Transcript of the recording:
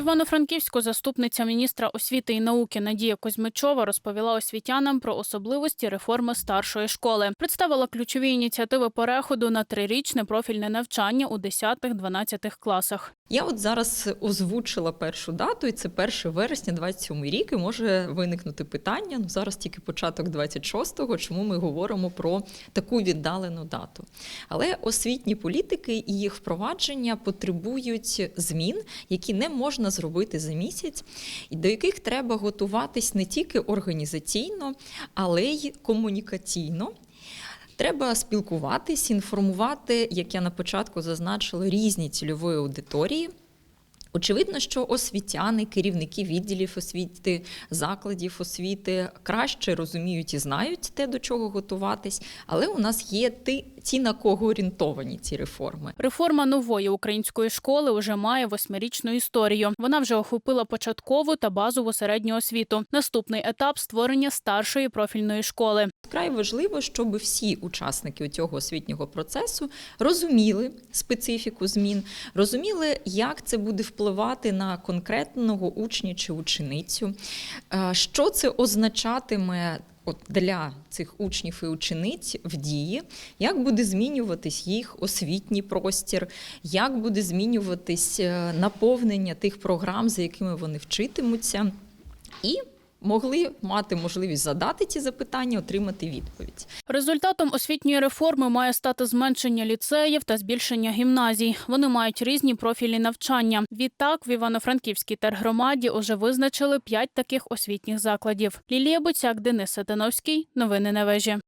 Івано-Франківську заступниця міністра освіти і науки Надія Козьмичова розповіла освітянам про особливості реформи старшої школи. Представила ключові ініціативи переходу на трирічне профільне навчання у 10-12 класах. Я от зараз озвучила першу дату, і це 1 вересня 27 рік. І може виникнути питання. Ну зараз тільки початок 26-го, чому ми говоримо про таку віддалену дату. Але освітні політики і їх впровадження потребують змін, які не можна зробити за місяць, і до яких треба готуватись не тільки організаційно, але й комунікаційно. Треба спілкуватись, інформувати, як я на початку зазначила, різні цільової аудиторії. Очевидно, що освітяни, керівники відділів освіти, закладів освіти краще розуміють і знають те, до чого готуватись, але у нас є ті, ті на кого орієнтовані ці реформи. Реформа нової української школи вже має восьмирічну історію. Вона вже охопила початкову та базову середню освіту. Наступний етап створення старшої профільної школи. Вкрай важливо, щоб всі учасники цього освітнього процесу розуміли специфіку змін, розуміли, як це буде впливати на конкретного учня чи ученицю, е, що це означатиме. От для цих учнів і учениць в дії, як буде змінюватись їх освітній простір, як буде змінюватись е, наповнення тих програм, за якими вони вчитимуться, і могли мати можливість задати ці запитання, отримати відповідь. Результатом освітньої реформи має стати зменшення ліцеїв та збільшення гімназій. Вони мають різні профілі навчання. Відтак, в Івано-Франківській тергромаді уже визначили п'ять таких освітніх закладів. Лілія Буцяк, Денис Сатановський. Новини на вежі.